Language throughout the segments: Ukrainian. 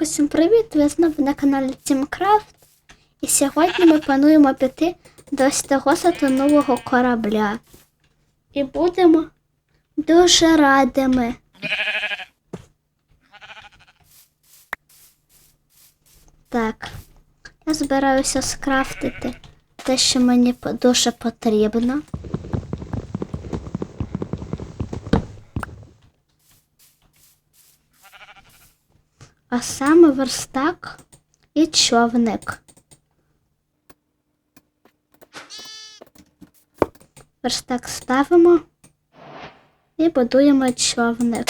Так, усім привіт! Ви знову на каналі Тімкрафт. І сьогодні ми плануємо піти до ось того затонулого корабля. І будемо дуже радими. Так, я збираюся скрафтити те, що мені дуже потрібно. А саме верстак і човник. Верстак ставимо і будуємо човник.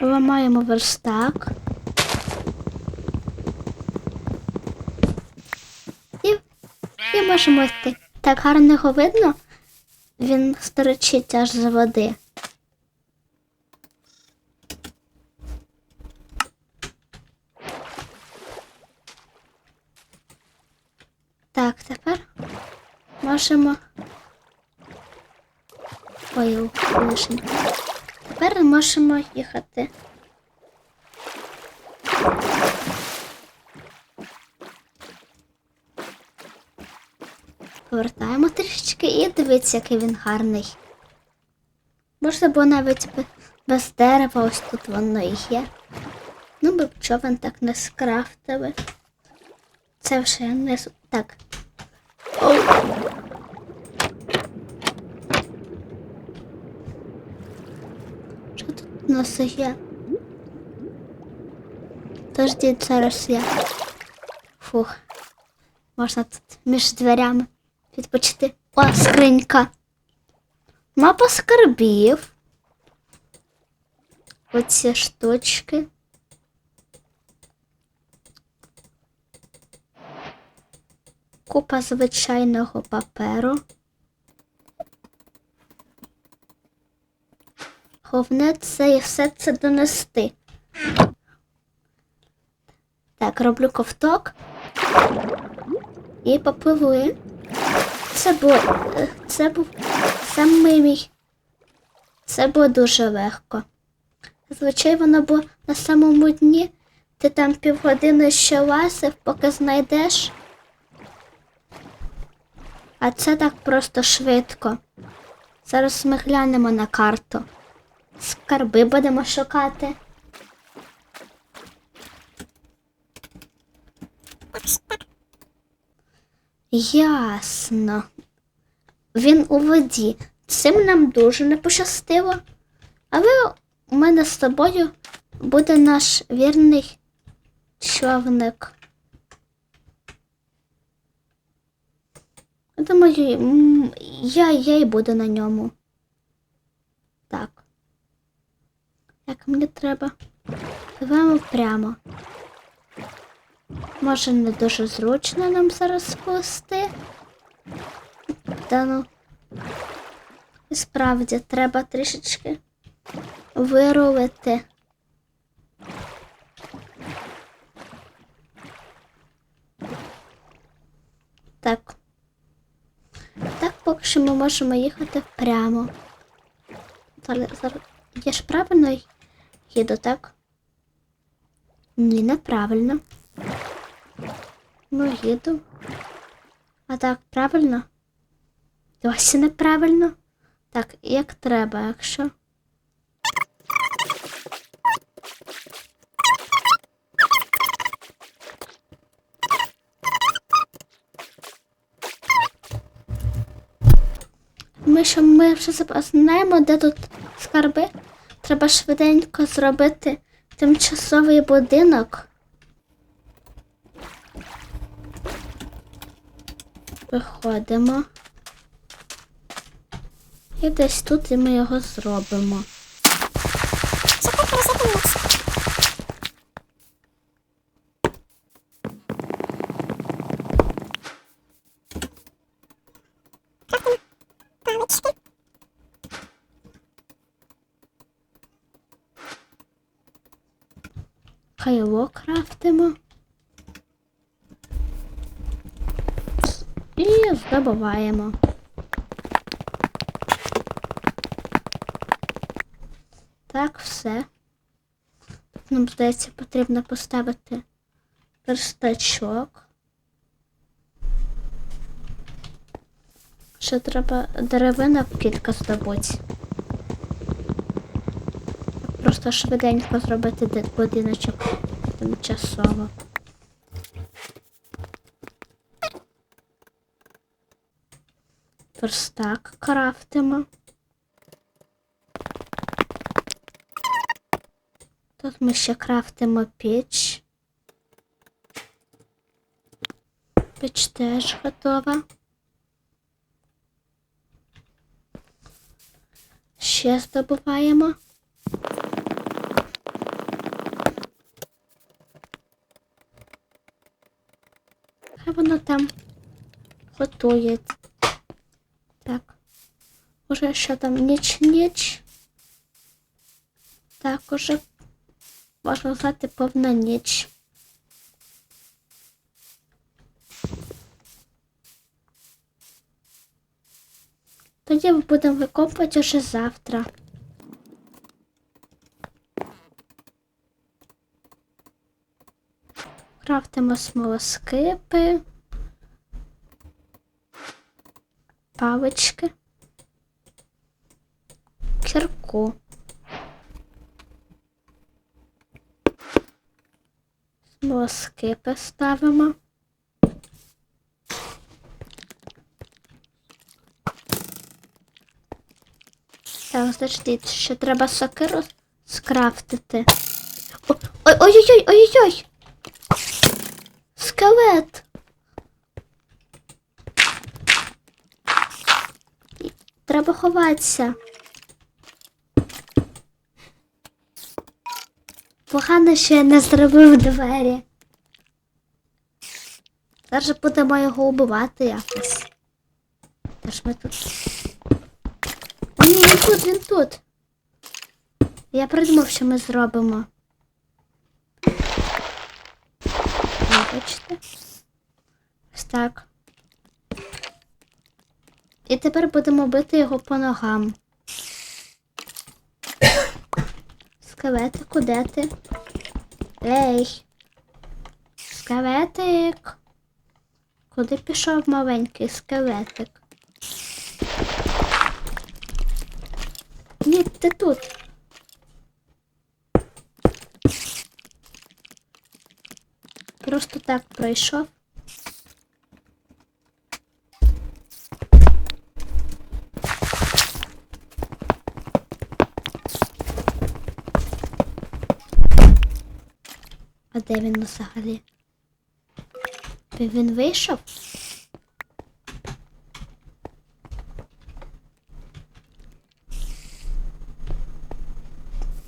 Ламаємо верстак. І, і можемо йти. Так гарно його видно. Він сторочить аж з води. Так, тепер можемо. Ой, лишень. Тепер можемо їхати. Повертаємо трішечки і дивіться, який він гарний. Можна було навіть без дерева, ось тут воно і є. Ну, би б човен так не скрафтили. Це вже не так. Оу. Що тут у нас є? Подождіть, зараз я. Фух. Можна тут між дверями відпочити. О, скринька. Мапа скарбів. Оці штучки. Купа звичайного паперу. Головне це і все це донести. Так, роблю ковток і попливли. Це було. Це був самий мій. Це було дуже легко. Зазвичай воно було на самому дні. Ти там півгодини ще лазив, поки знайдеш. А це так просто швидко. Зараз ми глянемо на карту. Скарби будемо шукати. Ясно. Він у воді. Цим нам дуже не пощастило. Але у мене з тобою буде наш вірний човник. Думаю, я, я і буду на ньому. Так. Як мені треба? Даваємо прямо. Може, не дуже зручно нам зараз плести. Та ну. Справді треба трішечки вирулити. Так. Так, поки що ми можемо їхати прямо. Я ж правильно їду, так? Ні, неправильно. Ну, їду. А так, правильно? Досі неправильно. Так, як треба, якщо. Ми що ми вже знаємо, де тут скарби. Треба швиденько зробити тимчасовий будинок. Виходимо. І десь тут і ми його зробимо. добуваємо. Так, все. Нам здається, потрібно поставити перстачок. Ще треба деревина кілька здобути. Просто швиденько зробити будиночок тимчасово. Верстак крафтимо. Тут ми ще крафтимо піч. Піч теж готова. Ще здобуваємо. Хай воно там готує. Уже що там ніч-ніч. Так, уже можна сказати повна ніч. Тоді ми будемо викопувати вже завтра. Крафтимо смолоскипи, палички, кірку. Смолоскипи ставимо. Так, значить, ще треба сокиру скрафтити. Ой, ой-ой-ой, ой-ой-ой! Скелет! Треба ховатися. Погано, що я не зробив двері. Зараз будемо його убивати якось. Тож ми тут. О, ні, він тут, він тут. Я придумав, що ми зробимо. Вибачте. Ось так. І тепер будемо бити його по ногам. Скелетику, де ти? Ей! Скелетик! Куди пішов маленький скелетик? Ні, ти тут. Просто так пройшов. Де він взагалі? Він вийшов?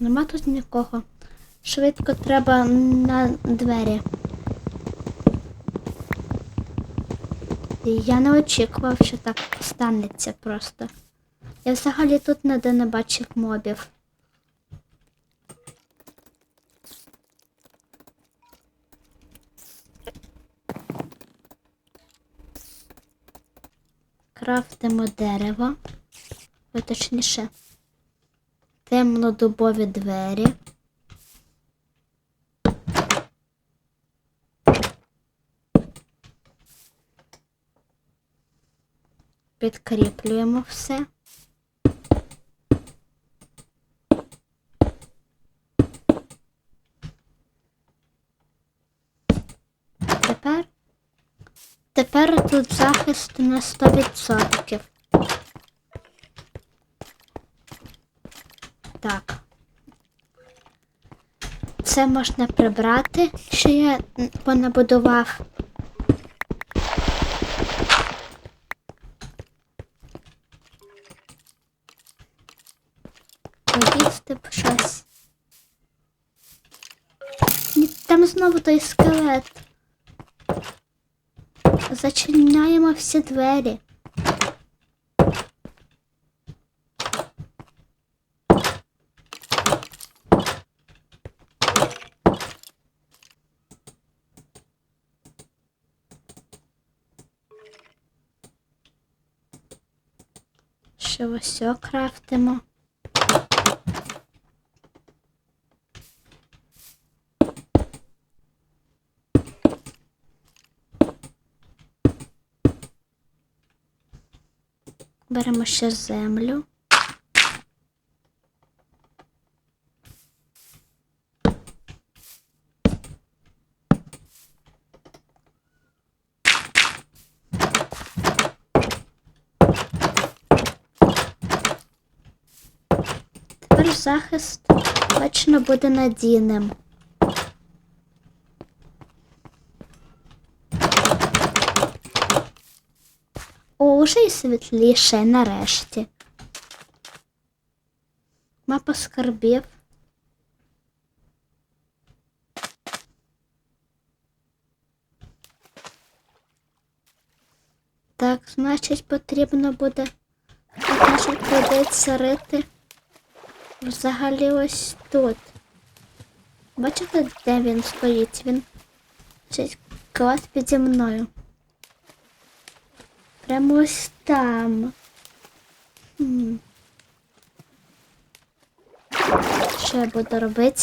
Нема тут нікого. Швидко треба на двері. Я не очікував, що так станеться просто. Я взагалі тут ніде не бачив мобів. Крафтимо дерево. Ой, точніше. Темнодубові двері. Підкріплюємо все. Тепер. Тепер тут захист на 100%. Так. Це можна прибрати, що я понабудував. Поїсти б щось. Там знову той скелет. Зачиняємо всі двері. Ще ось крафтимо. Беремо ще землю. Тепер захист точно буде надійним. О, уже і світліше нарешті. Мапа скарбів. Так, значить, потрібно буде, як наша прийдеться рити взагалі ось тут. Бачите, де він стоїть? Він клас піді мною. Прямо ось там. Що я буду робити?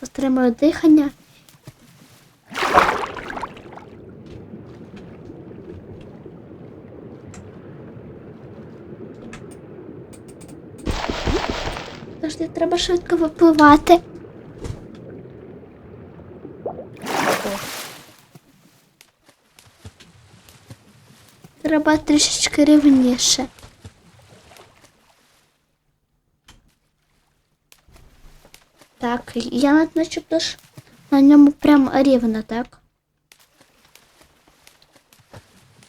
Затримую дихання. Завжди треба швидко випливати. Треба трішечки рівніше. Так, я начебто ж на ньому прям рівно, так?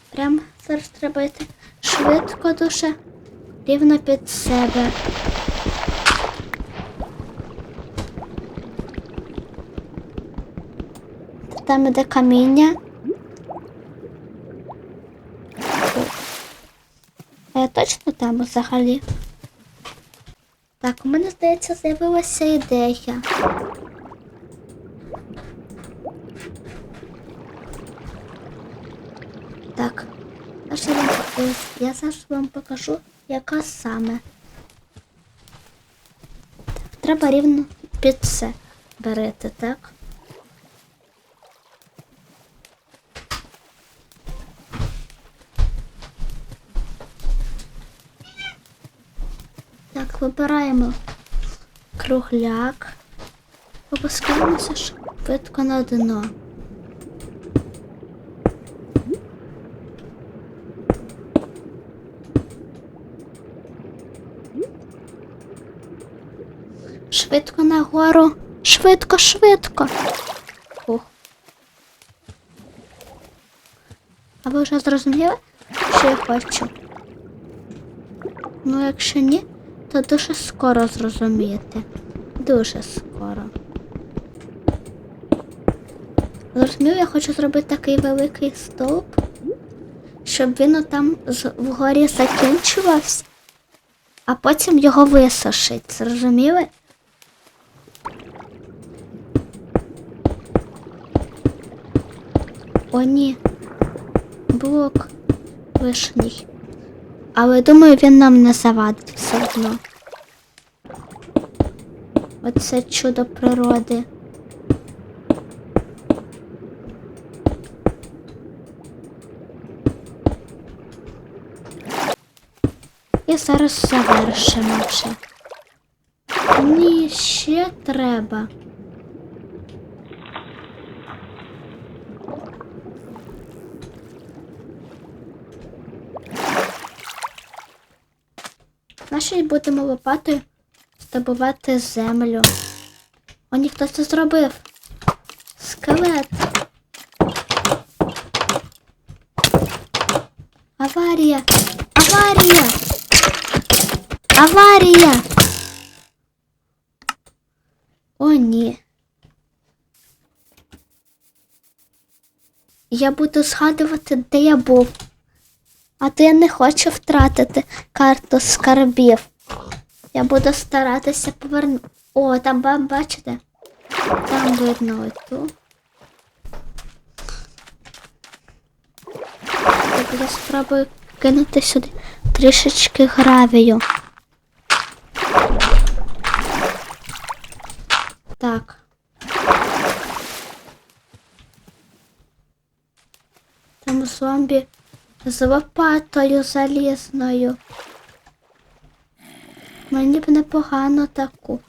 Прям зараз треба йти швидко дуже рівно під себе. Там іде каміння. Я точно там взагалі? Так, у мене, здається, з'явилася ідея. Так, я, зараз вам покажу, яка саме. Треба рівно під це берете, так? Так, вибираємо кругляк. Опускаємося швидко на дно. Швидко нагору. Швидко, швидко. Ух. А ви вже зрозуміли, що я хочу? Ну, якщо ні, то дуже скоро зрозумієте. Дуже скоро. Зрозумів, я хочу зробити такий великий стовп, щоб він там вгорі закінчувався, а потім його висушить. Зрозуміли? О, ні. Блок вишній. Але думаю, він нам не завадить все одно. Оце чудо природи. І зараз завершимо вже. Ні, ще треба. Значить будемо лопатою здобувати землю. О, ні, хто це зробив. Скелет. Аварія! Аварія! Аварія! О, ні. Я буду згадувати, де я був. А я не хочу втратити карту скарбів. Я буду старатися повернути. О, там ба- бачите? Там видно оту. Я спробую кинути сюди трішечки гравію. Так. Там зомбі з лопатою залізною. Мені б непогано таку.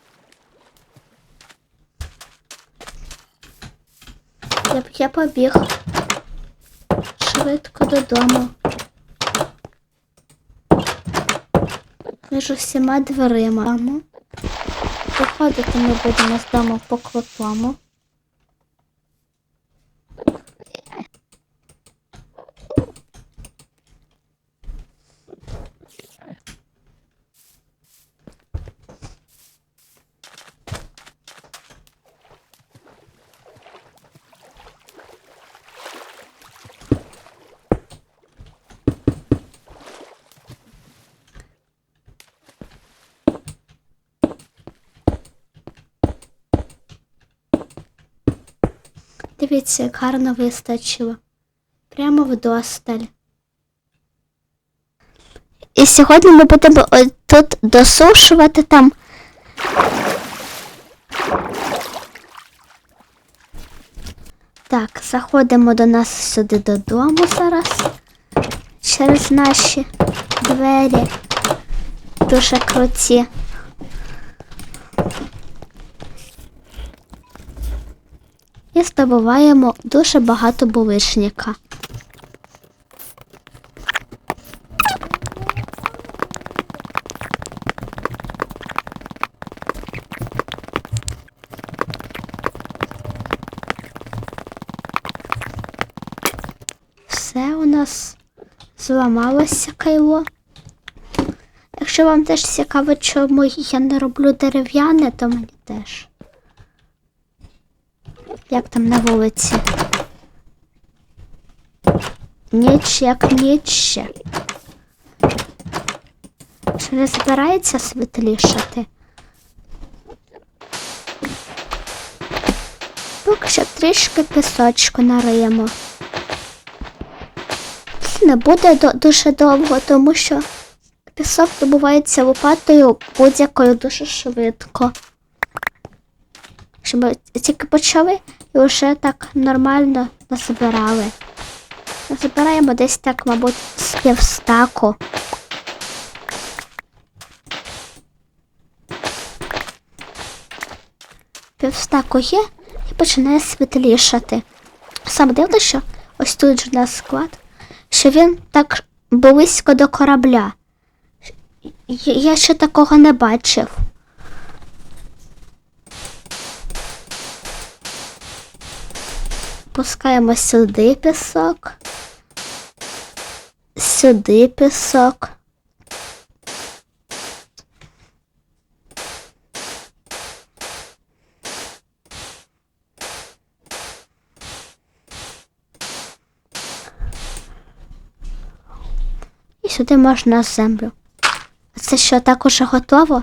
Я я побіг швидко додому. Між усіма дверима. Виходити ми будемо з дому по клопому. Дивіться, як вистачило. Прямо вдосталь. І сьогодні ми будемо тут досушувати там. Так, заходимо до нас сюди додому зараз. Через наші двері. Дуже круті. І здобуваємо дуже багато булишника. Все у нас зламалося кайло. Якщо вам теж цікаво, чому я не роблю дерев'яне, то мені теж. Як там на вулиці? Ніч як ніч ще. Чи не збирається світлішати? Поки що трішки пісочку нариємо. Не буде дуже довго, тому що пісок добувається лопатою будь-якою дуже швидко. Щоб тільки почали і вже так нормально назбирали. Назбираємо десь так, мабуть, з півстаку. Півстаку є і починає світлішати. Саме дивно, що ось тут ж у нас склад, що він так близько до корабля. Я ще такого не бачив. Пускаємо сюди пісок. Сюди пісок. І сюди можна землю. Це що так уже готово?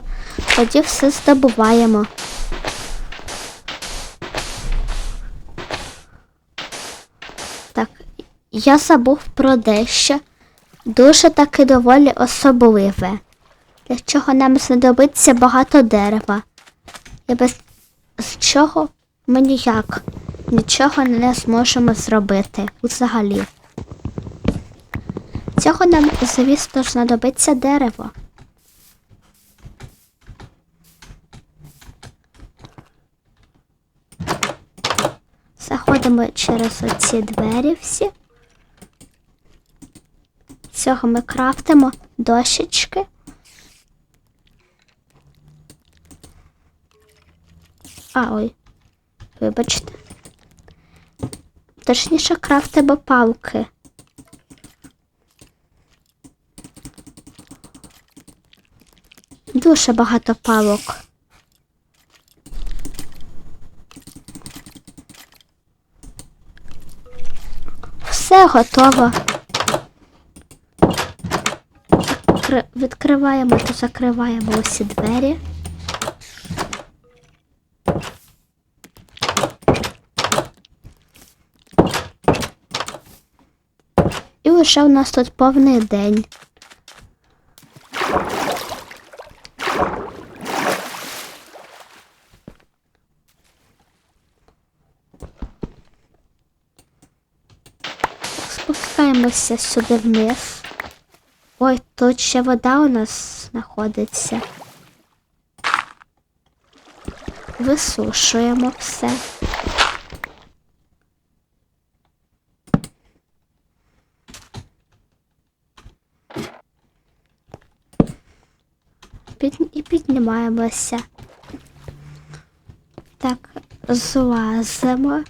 Тоді все здобуваємо. Я забув про дещо. Дуже таки доволі особливе. Для чого нам знадобиться багато дерева. І без з чого ми ніяк нічого не зможемо зробити взагалі. Цього нам, звісно, знадобиться дерево. Заходимо через оці двері всі. Цього ми крафтимо дощечки. А, ой, вибачте. Точніше крафтимо палки. Дуже багато палок. Все готово. Відкриваємо та закриваємо усі двері. І лише у нас тут повний день. Спускаємося сюди вниз. Ой, тут ще вода у нас знаходиться. Висушуємо все. Під... І піднімаємося. Так, злазимо.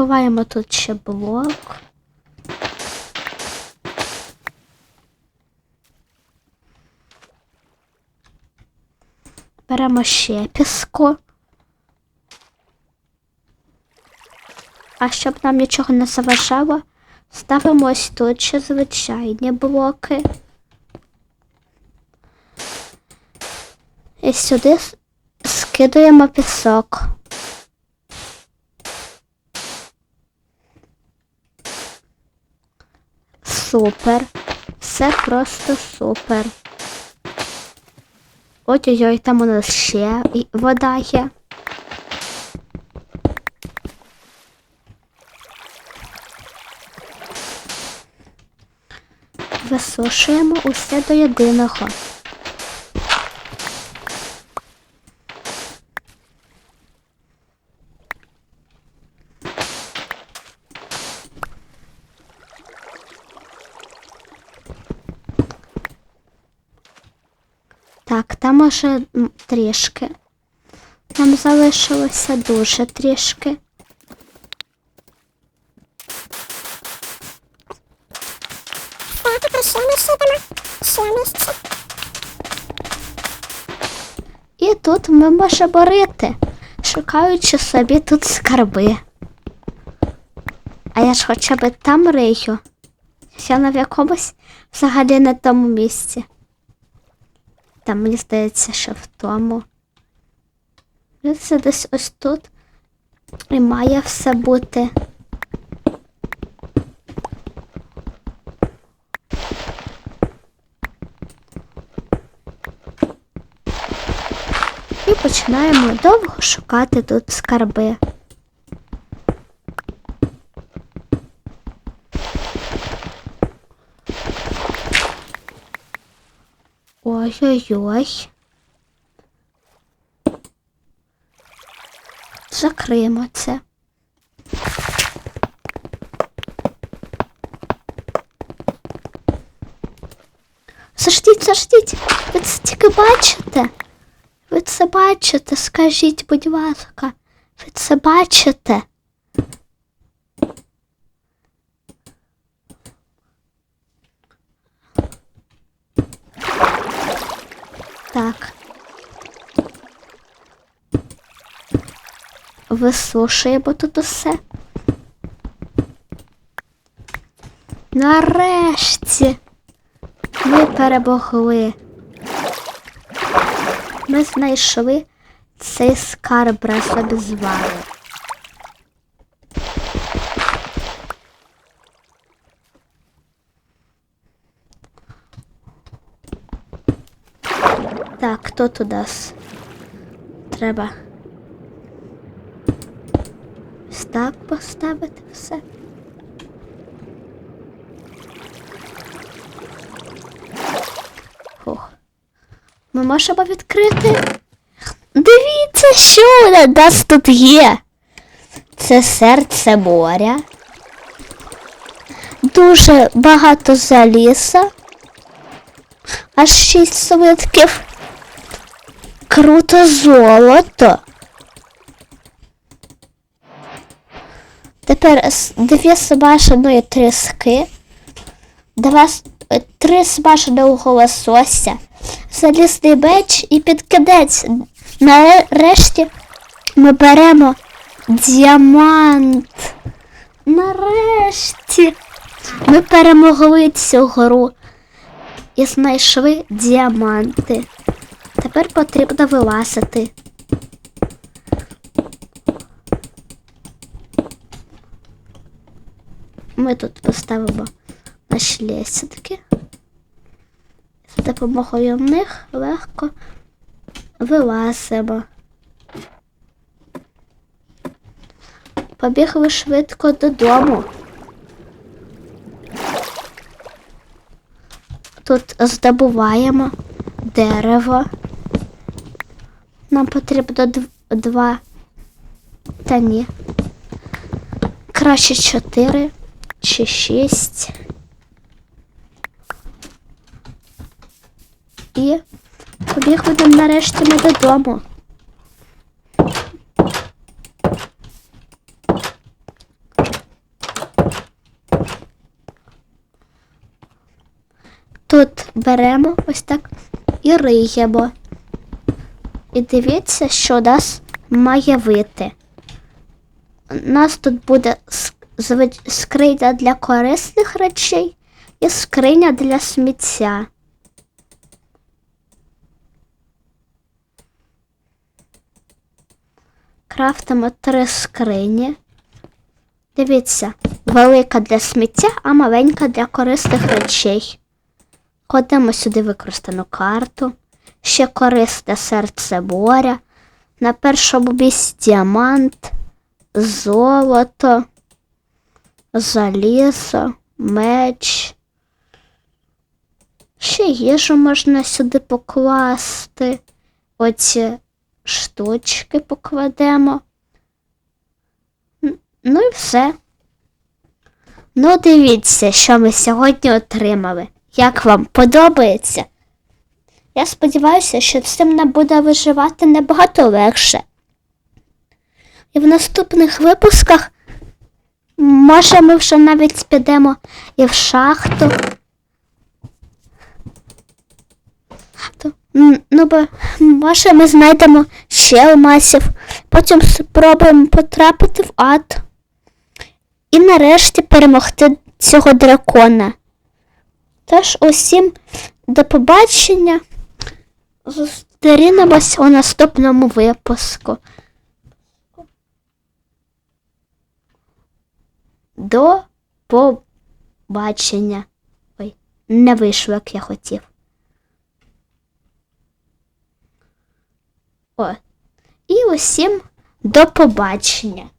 Здобуваємо тут ще блок. Беремо ще піску. А щоб нам нічого не заважало, ставимо ось тут ще звичайні блоки. І сюди скидуємо пісок. Супер. Все просто супер. Ой-ой-ой, там у нас ще вода є. Висушуємо усе до єдиного. Так, там м, трішки. Нам залишилося дуже трішки. Так, а ще ми. Ще місце. І тут ми можемо рити, шукаючи собі тут скарби. А я ж хоча б там рию. Я на якомусь взагалі не тому місці. Там мені здається, що в тому. Це десь ось тут. І має все бути. І починаємо довго шукати тут скарби. Ой-ой-ой. Закриємо це. Заждіть, заждіть. Ви це тільки бачите? Ви це бачите? Скажіть, будь ласка, ви це бачите? Так. Висушуємо тут усе. Нарешті ми перемогли. Ми знайшли цей скарб разом з вами. Так, тут у нас треба ось так поставити все. Фух. Ми можемо відкрити. Дивіться, що у нас тут є. Це серце моря. Дуже багато заліза. Аж шість свитків. Круто золото. Тепер дві смаженої тріски. Два, е, три смаженого лосося, залізний меч і під кінець. Нарешті ми беремо діамант. Нарешті ми перемогли цю гору і знайшли діаманти. Тепер потрібно вилазити. Ми тут поставимо наші лесідки. За допомогою них легко вилазимо. побігли швидко додому. Тут здобуваємо дерево. Нам потрібно два. Та ні. Краще чотири чи шість. І побігли нам нарешті ми додому. Тут беремо ось так і риємо. І дивіться, що нас має вийти. У нас тут буде скриня для корисних речей і скриня для сміття. Крафтимо три скрині. Дивіться, велика для сміття, а маленька для корисних речей. Кладемо сюди використану карту. Ще корисне серце моря. На першому місці діамант, золото, залізо, меч. Ще їжу можна сюди покласти. Оці штучки покладемо. Ну і все. Ну, дивіться, що ми сьогодні отримали. Як вам подобається? Я сподіваюся, що цим нам буде виживати набагато легше. І в наступних випусках, може, ми вже навіть підемо і в шахту. Ну, бо, може, ми знайдемо ще алмазів, потім спробуємо потрапити в ад. І нарешті перемогти цього дракона. Тож усім до побачення. Зустрінемось у наступному випуску. До побачення. Ой, не вийшло, як я хотів. О. І усім до побачення.